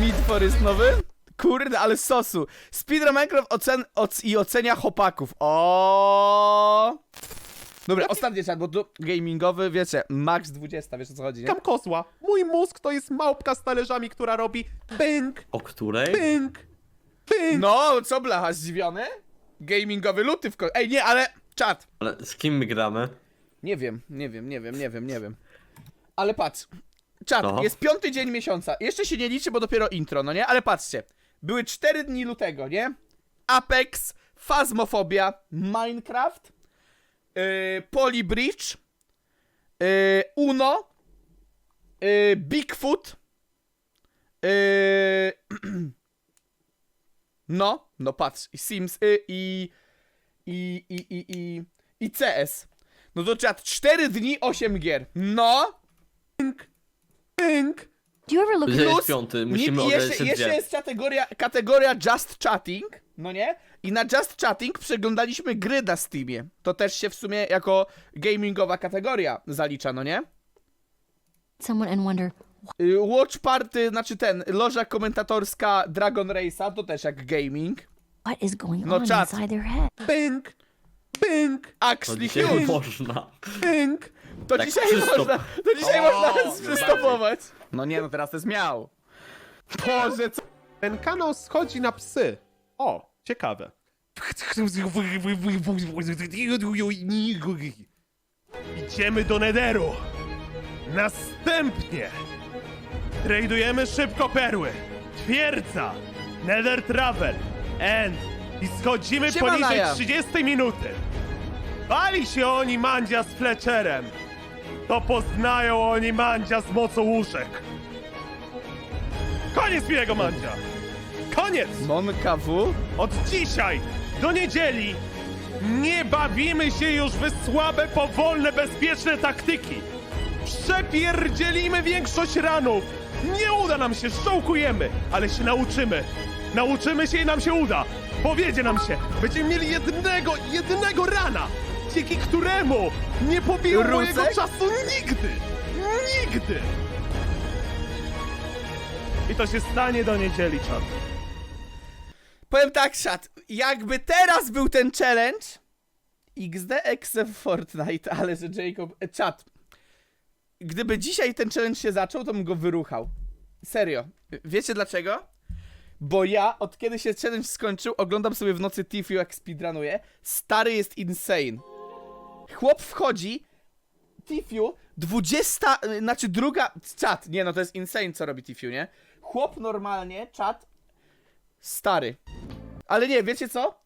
Meat Forest nowy? Kurde, ale z sosu. Speedrun Minecraft ocen oc i ocenia chłopaków. O. Dobra, ostatni czat, bo tu gamingowy, wiecie, max 20, wiesz o co chodzi, nie? Kam kozła. Mój mózg to jest małpka z talerzami, która robi bęk, O której? bęk, bęk. No, co blacha, zdziwiony? Gamingowy luty w ko- Ej, nie, ale czat. Ale z kim my gramy? Nie wiem, nie wiem, nie wiem, nie wiem, nie wiem. Ale patrz. Czat, No. jest piąty dzień miesiąca. Jeszcze się nie liczy, bo dopiero intro, no nie? Ale patrzcie. Były cztery dni lutego, nie? Apex, Phasmophobia, Minecraft, yy, Polybridge, yy, Uno, yy, Bigfoot, yy, no, no patrz, i Sims yy, i, i, i, i, i, i CS. No to czat, 4 dni, 8 gier. No! Bęk. Do you ever look at Że Plus, jest piąty, musimy nie- ogarnąć jeszcze, jeszcze dwie. jest kategoria, kategoria Just Chatting, no nie? I na Just Chatting przeglądaliśmy gry na Steamie. To też się w sumie jako gamingowa kategoria zalicza, no nie? someone and wonder Y, Watch Party, znaczy ten, loża komentatorska Dragon Race'a, to też jak gaming. what is going No, on czat. inside their head. Bęk, bęk, To Actually dzisiaj huge. można. To Tak dzisiaj przystop. można, to dzisiaj można przystopować. No nie, no teraz to jest miał. Boże, co? Ten kanał schodzi na psy. O, ciekawe. Idziemy do Nederu. Następnie tradujemy szybko perły. Twierdza, Nether Travel, End i schodzimy Siema, poniżej Naja. 30 minuty. Bali się oni Mandzia z Fletcherem. To poznają oni Mandzia z mocą łóżek. Koniec mi jego Mandzia. Koniec! Monka W? Od dzisiaj do niedzieli nie bawimy się już w słabe, powolne, bezpieczne taktyki. Przepierdzielimy większość ranów. Nie uda nam się, żołkujemy, ale się nauczymy. Nauczymy się i nam się uda. Powiedzie nam się, będziemy mieli jednego, jednego rana, dzięki któremu nie pobiją Rucek? mojego czasu nigdy. Nigdy. I to się stanie do niedzieli, czat. Powiem tak, szat, jakby teraz był ten challenge XD exe w Fortnite, ale że Jacob... e, Czat. Gdyby dzisiaj ten challenge się zaczął, to bym go wyruchał. Serio. Wiecie dlaczego? Bo ja, od kiedy się challenge skończył, oglądam sobie w nocy Tifu jak speedrunuje. Stary jest insane. Chłop wchodzi, Tifu, 20, y, znaczy druga, czat, nie no to jest insane co robi Tifu, nie? Chłop normalnie, czat, stary. Ale nie, wiecie co?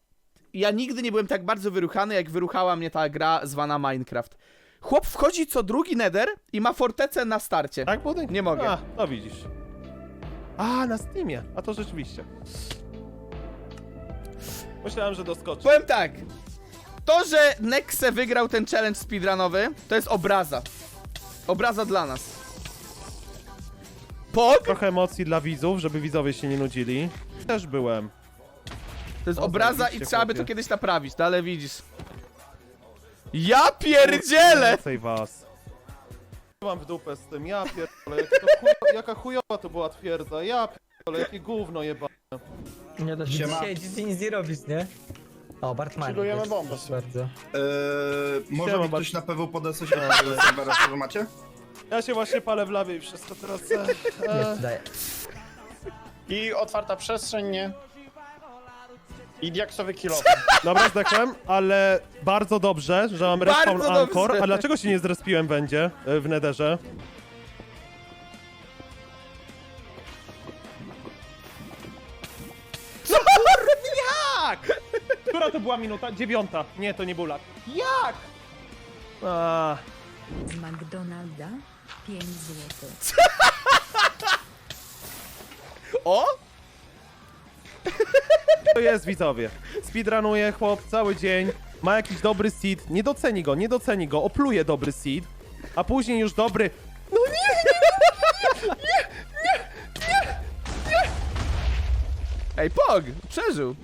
Ja nigdy nie byłem tak bardzo wyruchany, jak wyruchała mnie ta gra zwana Minecraft. Chłop wchodzi co drugi nether i ma fortecę na starcie. Tak, budynek? Nie mogę. A, no widzisz. A, na Steamie. A to rzeczywiście. Myślałem, że doskoczy. Powiem tak. To, że Nexe wygrał ten challenge speedrunowy, to jest obraza. Obraza dla nas. Pog? Trochę emocji dla widzów, żeby widzowie się nie nudzili. Też byłem. To jest O, obraza i zajebiście, trzeba by to chłopie. kiedyś naprawić, no ale widzisz. Ja pierdzielę! Więcej was. Mam w dupę z tym, ja pierdolę, jaka, to chujo, jaka chujowa to była twierdza, ja pierdolę, jakie gówno jeba. Nie da się siedzieć i nic nie robić, nie? O, Bartman. Szykujemy bombę. Bardzo. Eee, może Siema, mi Bart. ktoś na PW poda coś na serwera, który macie? Ja się właśnie palę w lawie i wszystko teraz... E, Nie, e, daję. I otwarta przestrzeń, nie? I diaksowy kilo. dobra, zdechłem, ale bardzo dobrze, że mam Bardzo respawn Anchor. dobrze. A dlaczego się nie zrespiłem będzie e, w Netherze? Która to była minuta? Dziewiąta. Nie, to nie był lat. Jak? A, Z McDonalda 5 zł. O! to jest widzowie. Speedrunuje chłop cały dzień, ma jakiś dobry seed, nie doceni go, nie doceni go, opluje dobry seed, a później już dobry... No Ej, Pog! Przeżył.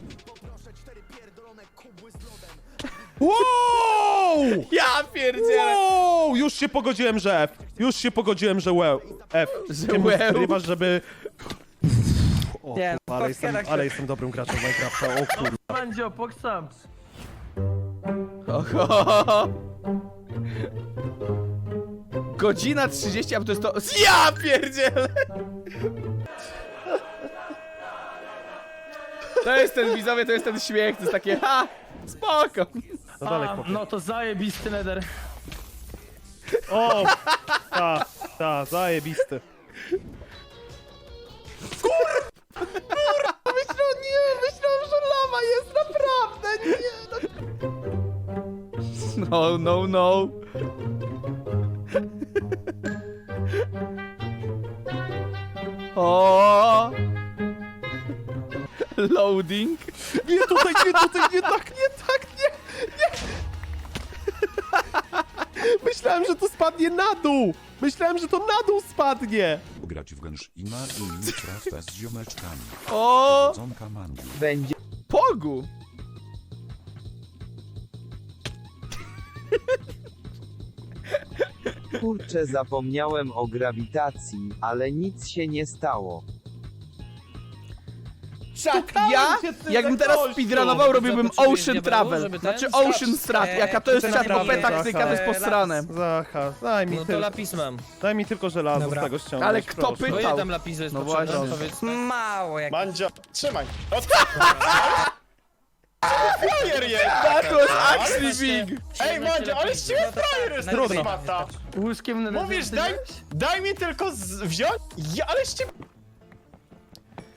Wow! Ja pierdzielę! Wow! Już się pogodziłem, że F. Już się pogodziłem, że łe. F. Że Nie łe. Ponieważ, żeby... O, Nie, kurwa, ale, jestem, Foxera ale jestem dobrym graczem Minecrafta, o kurwa. Mandzio, poksam. Oho. Godzina 30, a to jest to... Ja pierdzielę! To jest ten widzowie, to jest ten śmiech, to jest takie ha, spoko. No dalej, chłopie. No to zajebisty nether. O! Ta, ta, zajebisty. Myślałem, nie, myślałem, że lawa jest naprawdę, nie. No, no, no. O! Loading. Nie tutaj, nie tutaj, nie tak, Myślałem, że to spadnie na dół. Myślałem, że to na dół spadnie. grać w Genshin'a i Minecrafta z ziomeczkami. O! Mangi. Pogu. Kurczę, zapomniałem o grawitacji, ale nic się nie stało. Czak, ja, cię, jakbym za teraz speedrunował, robiłbym Ocean Travel. żeby ten Znaczy Ocean Strat, Eee, jaka to jest OP nie taktyka, to jest Zacha. posrane. Zacha, daj mi, No to tylko, lapis mam. daj mi tylko żelazo Dobra. z tego ściągnąć, Ale kto proszę. pytał? Bo ile tam lapisu jest No potrzebne, właśnie. powiedz tak. Mało jak... Mandzio, trzymaj. Frajer jest! That was actually big. Ej, Mandzio, ale z ciebie frajer jest Trudno. mata. Łóżkiem na Mówisz, daj, daj mi tylko z, wziąć? Ja, ale z ciebie...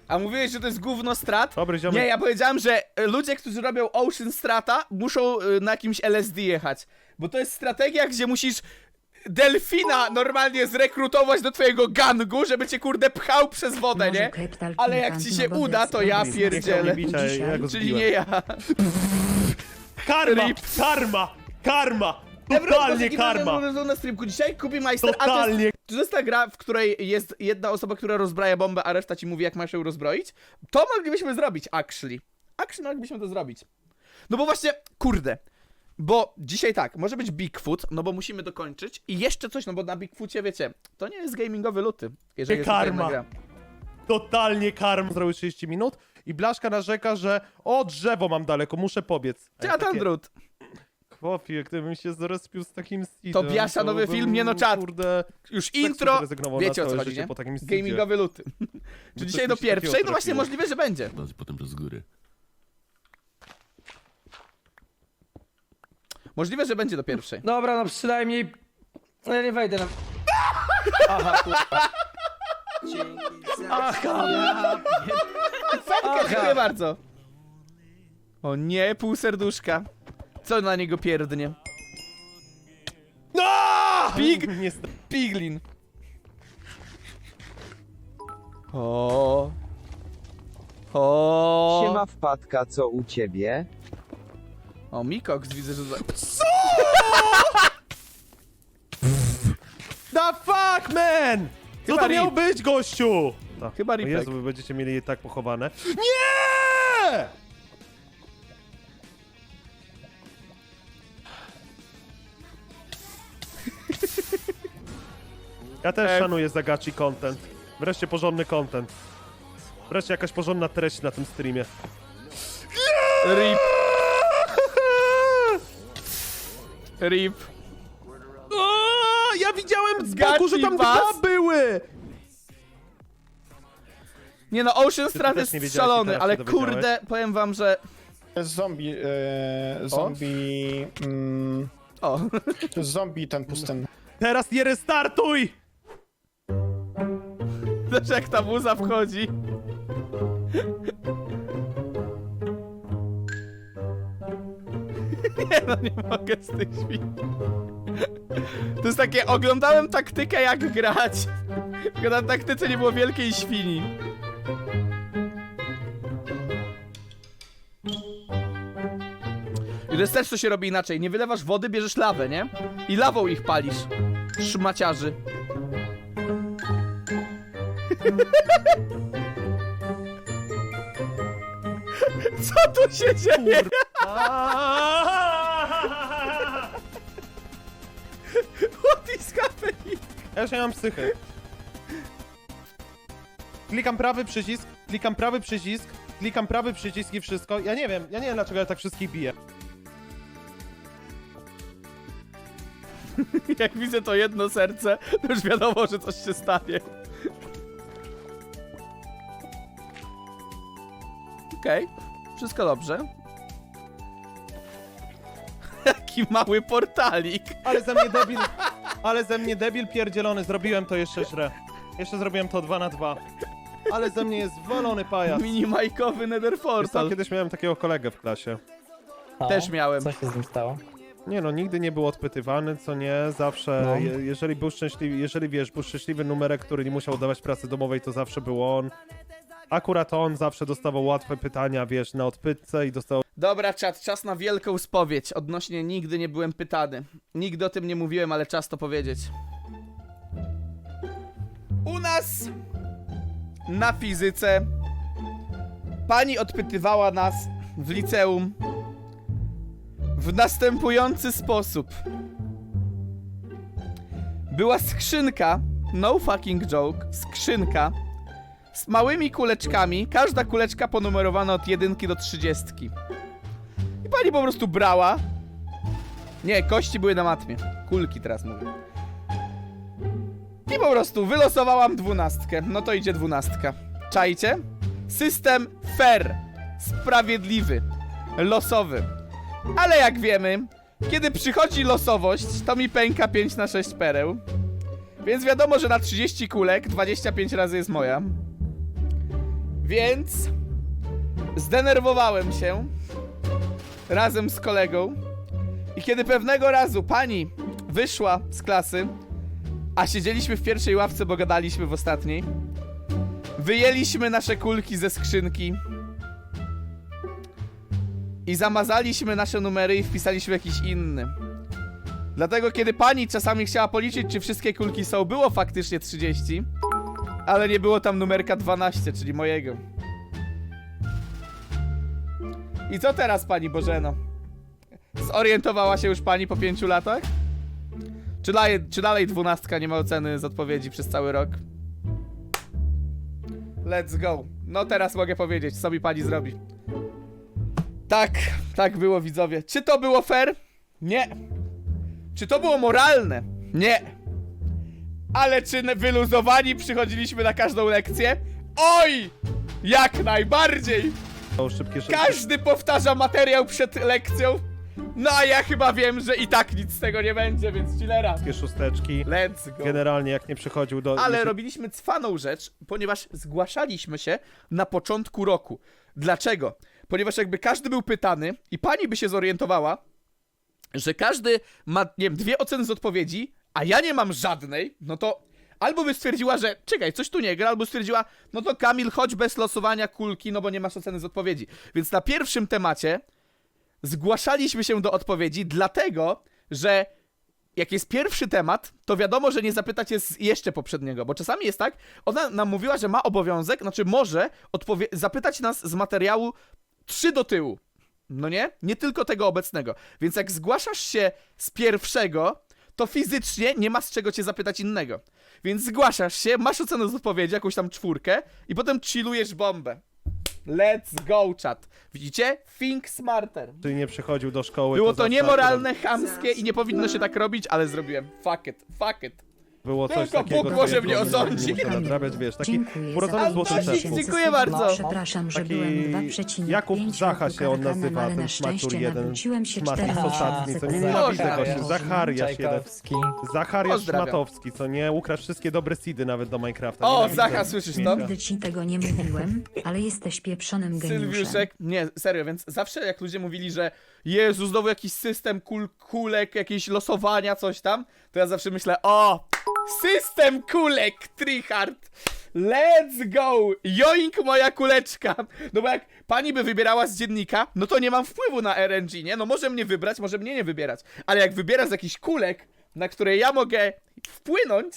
A mówiłeś, że to jest gówno strat? Dobry ziomek. Nie, ja powiedziałem, że e, ludzie, którzy robią Ocean Strata, muszą e, na jakimś LSD jechać. Bo to jest strategia, gdzie musisz delfina normalnie zrekrutować do twojego gangu, żeby cię kurde pchał przez wodę, nie? Ale jak ci się uda, to ja pierdzielę. Nie ja go Czyli zbiłem. nie ja. Karma, Rip. karma, karma, totalnie karma. na streamku. Dzisiaj kupi Majster, a to Totalnie. jest, to jest ta gra, w której jest jedna osoba, która rozbraja bombę, a reszta ci mówi, jak masz ją rozbroić. To moglibyśmy zrobić, actually. Actually moglibyśmy to zrobić. No bo właśnie, kurde. Bo dzisiaj tak, może być Bigfoot, no bo musimy dokończyć. I jeszcze coś, no bo na Bigfoocie, wiecie, to nie jest gamingowy luty. Jeżeli jest karma. gra. Totalnie karma. Zrobił 30 minut i Blaszka narzeka, że o drzewo mam daleko, muszę pobiec. Ty, a ten drut. Chłopie, gdybym się zrespił z takim seedem, To Biasza nowy bym, film, nie no czat. Kurde, Już tak intro, wiecie o co całe chodzi, życie nie? po takim seedzie. Gamingowy luty. Czy coś dzisiaj do mi się takiego pierwszej? No właśnie, trafiło. możliwe, że będzie. Potem przez góry. Możliwe, że będzie do pierwszej. Dobra, no przynajmniej... No ja nie wejdę na... Dziękuję bardzo. O nie, pół serduszka. Co na niego pierdnie? No! Pig! Piglin. O. O. Siema wpadka, co u ciebie? O, Mikox widzę, że... za- The fuck, man! Co Chyba to miało rip. być, gościu? No, Chyba o ripek. Jezu, wy będziecie mieli je tak pochowane. Nie! Ja też Ej. szanuję Zagachi content. Wreszcie porządny content. Wreszcie jakaś porządna treść na tym streamie. Rip, rip. O, ja widziałem z boku, że tam Gachi dwa były! Nie no, Ocean też jest wiedziałeś teraz ale się dowiedziałeś? kurde, powiem wam, że... Zombie, e, zombie, mm, O, zombie ten pustynny. Teraz nie restartuj! Zobacz jak ta muza wchodzi. Nie no, nie mogę z tych świn. To jest takie, oglądałem taktykę jak grać. Tylko na taktyce nie było wielkiej świni. I to jest też co się robi inaczej. Nie wylewasz wody, bierzesz lawę, nie? I lawą ich palisz. Szmaciarzy. Co tu się dzieje? What is happening? Ja już nie mam psychy. Klikam prawy przycisk, klikam prawy przycisk, klikam prawy przycisk i wszystko. Ja nie wiem, ja nie wiem dlaczego ja tak wszystkich biję. Jak widzę to jedno serce, to już wiadomo, że coś się stanie. Okej, wszystko dobrze. Jaki mały portalik. Ale ze mnie debil, ale ze mnie debil pierdzielony, zrobiłem to jeszcze źle. Jeszcze zrobiłem to 2 na 2. Ale ze mnie jest walony pajac. Minimajkowy Nether Portal. kiedyś miałem takiego kolegę w klasie. O, Też miałem. Co się z nim stało? Nie no, nigdy nie był odpytywany, co nie, zawsze, No. je, jeżeli był szczęśliwy, jeżeli wiesz, był szczęśliwy numerek, który nie musiał dawać pracy domowej, to zawsze był on. Akurat on zawsze dostawał łatwe pytania, wiesz, na odpytce i dostał Dobra, czat, czas na wielką spowiedź. Odnośnie nigdy nie byłem pytany. Nigdy o tym nie mówiłem, ale czas to powiedzieć. U nas na fizyce pani odpytywała nas w liceum w następujący sposób. Była skrzynka, no fucking joke, skrzynka z małymi kuleczkami, każda kuleczka ponumerowana od 1 do 30. I pani po prostu brała. Nie, kości były na matmie. Kulki teraz mówię. I po prostu wylosowałam dwunastkę. No to idzie dwunastka. Czajcie? System fair. Sprawiedliwy. Losowy. Ale jak wiemy, kiedy przychodzi losowość, to mi pęka 5 na 6 pereł. Więc wiadomo, że na 30 kulek 25 razy jest moja. Więc zdenerwowałem się razem z kolegą. I kiedy pewnego razu pani wyszła z klasy, a siedzieliśmy w pierwszej ławce, bo gadaliśmy w ostatniej, wyjęliśmy nasze kulki ze skrzynki i zamazaliśmy nasze numery i wpisaliśmy jakiś inny. Dlatego kiedy pani czasami chciała policzyć, czy wszystkie kulki są, było faktycznie 30, ale nie było tam numerka 12, czyli mojego. I co teraz, pani Bożeno? Zorientowała się już pani po pięciu latach? Czy dalej, czy dalej dwunastka nie ma oceny z odpowiedzi przez cały rok? Let's go. No teraz mogę powiedzieć, co mi pani zrobi. Tak, tak było widzowie. Czy to było fair? Nie. Czy to było moralne? Nie. Ale czy wyluzowani przychodziliśmy na każdą lekcję? Oj! Jak najbardziej! szybkie, szybkie, Każdy powtarza materiał przed lekcją. No a ja chyba wiem, że i tak nic z tego nie będzie, więc chillera. szybkie szósteczki. Let's go. Generalnie jak nie przychodził do... Ale robiliśmy cwaną rzecz, ponieważ zgłaszaliśmy się na początku roku. Dlaczego? Ponieważ jakby każdy był pytany i pani by się zorientowała, że każdy ma, nie wiem, dwie oceny z odpowiedzi, a ja nie mam żadnej, no to albo by stwierdziła, że czekaj, coś tu nie gra, albo stwierdziła, no to Kamil, chodź bez losowania kulki, no bo nie masz oceny z odpowiedzi. Więc na pierwszym temacie zgłaszaliśmy się do odpowiedzi, dlatego, że jak jest pierwszy temat, to wiadomo, że nie zapytacie z jeszcze poprzedniego, bo czasami jest tak, ona nam mówiła, że ma obowiązek, znaczy może zapytać nas z materiału 3 do tyłu. No nie? Nie tylko tego obecnego. Więc jak zgłaszasz się z pierwszego, to fizycznie nie ma z czego cię zapytać innego. Więc zgłaszasz się, masz ocenę z odpowiedzi, jakąś tam czwórkę i potem chillujesz bombę. Let's go, chat. Widzicie? Think smarter. Czyli nie przychodził do szkoły. Było to zawsze niemoralne, chamskie i nie powinno się tak robić, ale zrobiłem. Fuck it, fuck it. Było coś Tylko takiego, Bóg co może nie mnie było- nie osądzi. muszę nadrabiać, wiesz, taki Dziękuję urodzony za złoty Antoś, czepów. dziękuję bardzo. Przepraszam, że Taki byłem 2,5 Jakub Zacha się on nazywa, ale ten na szczęście jeden. nawróciłem się ostatni, co nie nienawidzę Pozdrawiam. gościu. Zachariasz jeden. Czajkowski. Zachariasz Pozdrawiam. Szmatowski, co nie? Ukrasz wszystkie dobre seedy nawet do Minecrafta. O, Nienawidzę Zacha, słyszysz to? śmiecia. Nigdy ci tego nie mówiłem, ale jesteś pieprzonym geniuszem. Sylwiuszek, nie, serio, więc zawsze jak ludzie mówili, że Jezu, znowu jakiś system kul kulek, jakieś losowania, coś tam, to ja zawsze myślę, o, system kulek, tryhard, let's go, joink moja kuleczka, no bo jak pani by wybierała z dziennika, no to nie mam wpływu na RNG, nie, no może mnie wybrać, może mnie nie wybierać, ale jak wybiera z jakichś kulek, na które ja mogę wpłynąć,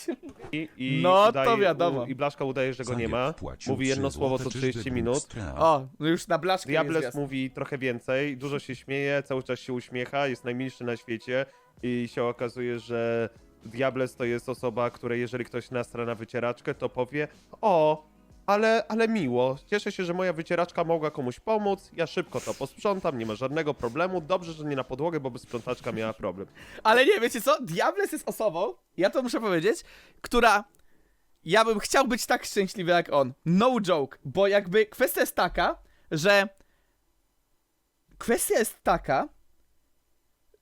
I, i No, to udaje- wiadomo. u- I Blaszka udaje, że go nie ma. Mówi jedno słowo co złote 30 czyżby minut. O, no już na blaszkę jest Diables mówi trochę więcej, dużo się śmieje, cały czas się uśmiecha, jest najmilszy na świecie i się okazuje, że Diables to jest osoba, której jeżeli ktoś nastra na wycieraczkę, to powie o, ale, ale miło. Cieszę się, że moja wycieraczka mogła komuś pomóc. Ja szybko to posprzątam, nie ma żadnego problemu. Dobrze, że nie na podłogę, bo by sprzątaczka miała problem. Ale nie, wiecie co? Diables jest osobą, ja to muszę powiedzieć, która... Ja bym chciał być tak szczęśliwy jak on. No joke, bo jakby kwestia jest taka, że... Kwestia jest taka,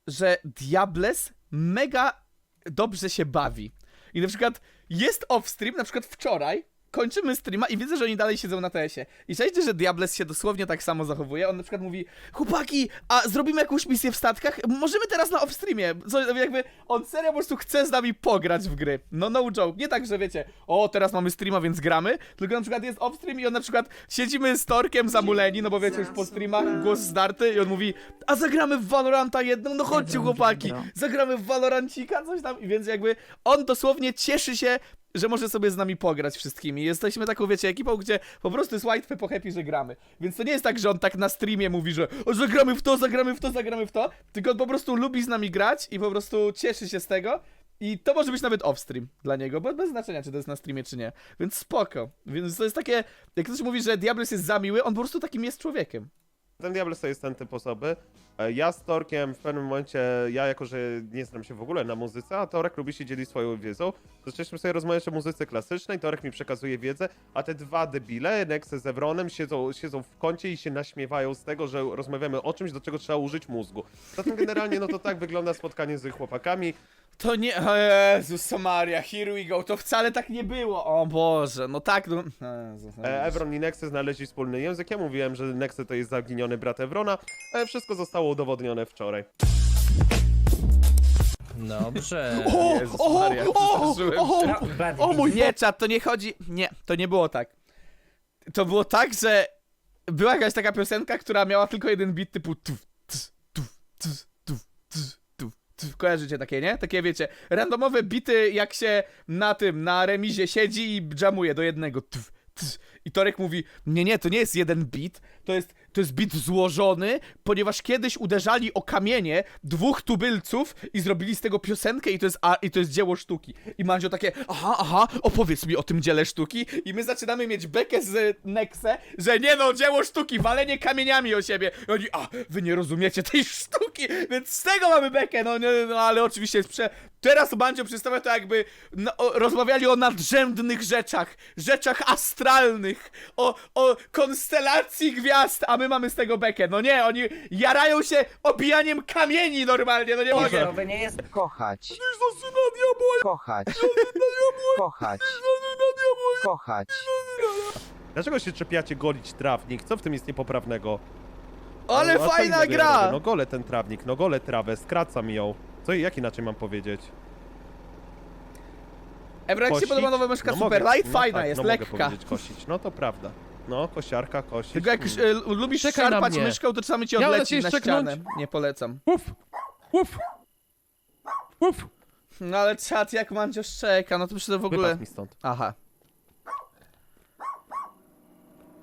że Diables mega dobrze się bawi. I na przykład jest off-stream, na przykład wczoraj, kończymy streama i widzę, że oni dalej siedzą na TS-ie. I szajcie, że Diables się dosłownie tak samo zachowuje. On na przykład mówi, chłopaki, a zrobimy jakąś misję w statkach? Możemy teraz na off-streamie. Co, jakby on serio po prostu chce z nami pograć w gry. No no joke. Nie tak, że wiecie, o teraz mamy streama, więc gramy, tylko na przykład jest off-stream i on na przykład siedzimy z Torkiem zamuleni, no bo wiecie, już po streamach głos zdarty i on mówi, a zagramy w Valoranta jedną? No chodźcie chłopaki, zagramy w Valorancika, coś tam. I więc jakby on dosłownie cieszy się, że może sobie z nami pograć wszystkimi. Jesteśmy taką, wiecie, ekipą, gdzie po prostu jest white po happy, że gramy. Więc to nie jest tak, że on tak na streamie mówi, że o, zagramy w to, zagramy w to, zagramy w to, tylko on po prostu lubi z nami grać i po prostu cieszy się z tego. I to może być nawet off-stream dla niego, bo bez znaczenia, czy to jest na streamie, czy nie. Więc spoko. Więc to jest takie, jak ktoś mówi, że Diables jest za miły, on po prostu takim jest człowiekiem. Ten Diables to jest ten typ osoby. E, Ja z Torkiem w pewnym momencie, ja jako, że nie znam się w ogóle na muzyce, a Torek lubi się dzielić swoją wiedzą, zaczęliśmy sobie rozmawiać o muzyce klasycznej, Torek mi przekazuje wiedzę, a te dwa debile, Nexe z Evronem, siedzą, siedzą w kącie i się naśmiewają z tego, że rozmawiamy o czymś, do czego trzeba użyć mózgu. Zatem generalnie, no to tak wygląda spotkanie z chłopakami. To nie. O Jezus Maria, here we go. To wcale tak nie było. O Boże, no tak, no. Jezus, E, Evron i Nexe znaleźli wspólny język. Ja mówiłem, że Nexe to jest zaginiony brat Evrona. E, Wszystko zostało udowodnione wczoraj. Dobrze. O, Jezus o, Maria, o, przestraszyłem o, się. O mój nie, czat, to nie chodzi. Nie, to nie było tak. To było tak, że była jakaś taka piosenka, która miała tylko jeden beat typu tuf, tuf, tuf, tuf, tuf, tuf. Kojarzycie takie, nie? Takie wiecie, randomowe bity jak się na tym, na remizie siedzi i jamuje do jednego. Tuf, tuf. I Torek mówi, nie, nie, to nie jest jeden beat, to jest, to jest beat złożony, ponieważ kiedyś uderzali o kamienie dwóch tubylców i zrobili z tego piosenkę i to jest, a, i to jest dzieło sztuki. I Mandzio takie, aha, aha, opowiedz mi o tym dziele sztuki i my zaczynamy mieć bekę z Nexe, że nie no, dzieło sztuki, walenie kamieniami o siebie. I oni, a, wy nie rozumiecie tej sztuki, więc z tego mamy bekę, no, nie, no ale oczywiście jest prze... Teraz Mandzio przedstawia to jakby no, o, rozmawiali o nadrzędnych rzeczach, rzeczach astralnych, o, o konstelacji gwiazd, a my mamy z tego bekę. No nie, oni jarają się obijaniem kamieni normalnie, no nie mogę. To nie jest Kochać. Kochać. Kochać. Kochać. Dlaczego się czepiacie golić trawnik? Co w tym jest niepoprawnego? Ale No, a co fajna innego ja gra! robię? No golę ten trawnik, no golę trawę, skracam ją. Co i jak inaczej mam powiedzieć? Ebra, jak ci się Kosić? podoba nowa myszka No Super mogę, Light? no Fajna tak, jest, no lekka. Mogę powiedzieć kosić, no to prawda. No, kosiarka, kosić. Tylko jak e, lubisz Czekaj na szarpać mnie. myszką, to czasami ci Miałem na odleci ciebie na szczeknąć. ścianę. Nie polecam. Uf, uf, uf. No ale czat jak Mandzio szczeka, no to przecież w ogóle... Wypadł mi stąd. Aha.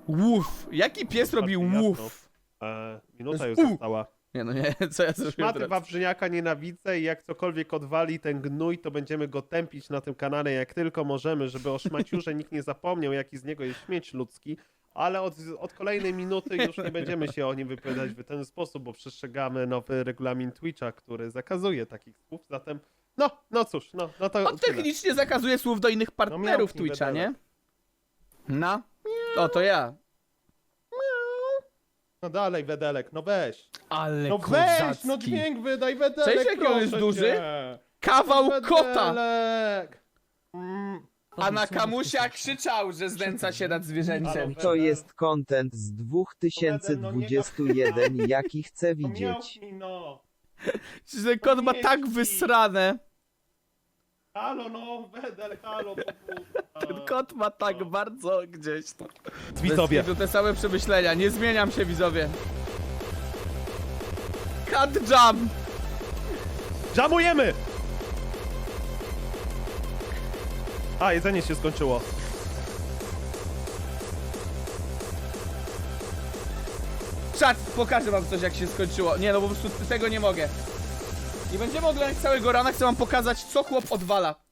Łuf. Jaki pies robi łuf? E, minuta To już u. została. Nie no nie, co ja zrobiłem Szmaty teraz? Wawrzyniaka nienawidzę i jak cokolwiek odwali ten gnój, to będziemy go tępić na tym kanale jak tylko możemy, żeby o szmaciurze nikt nie zapomniał, jaki z niego jest śmieć ludzki. Ale od, od kolejnej minuty już nie będziemy się o nim wypowiadać w ten sposób, bo przestrzegamy nowy regulamin Twitcha, który zakazuje takich słów, zatem no, no cóż, no, no to On tyle. technicznie zakazuje słów do innych partnerów miał Twitcha, nie? No. O, to ja. No dalej, Wedelek, no weź. Ale No weź, no dźwięk wydaj, Wedelek, Cześć, jaki on jest duży? cię. Kawał kota! Wedelek. Mm. A na Kamusia krzyczał, że znęca się nad zwierzęciem. To jest content z 2021, jaki chcę No widzieć. miałknij, no. Że kot ma tak wysrane. Halo, no, Wedel, halo, Ten kot ma tak bardzo gdzieś to. Widzowie, To te same przemyślenia, nie zmieniam się widzowie. Cut jump! żamujemy! A, jedzenie się skończyło. Czat, pokażę wam coś jak się skończyło. Nie no, po prostu tego nie mogę. Nie będziemy oglądać całego rana, chcę wam pokazać co chłop odwala.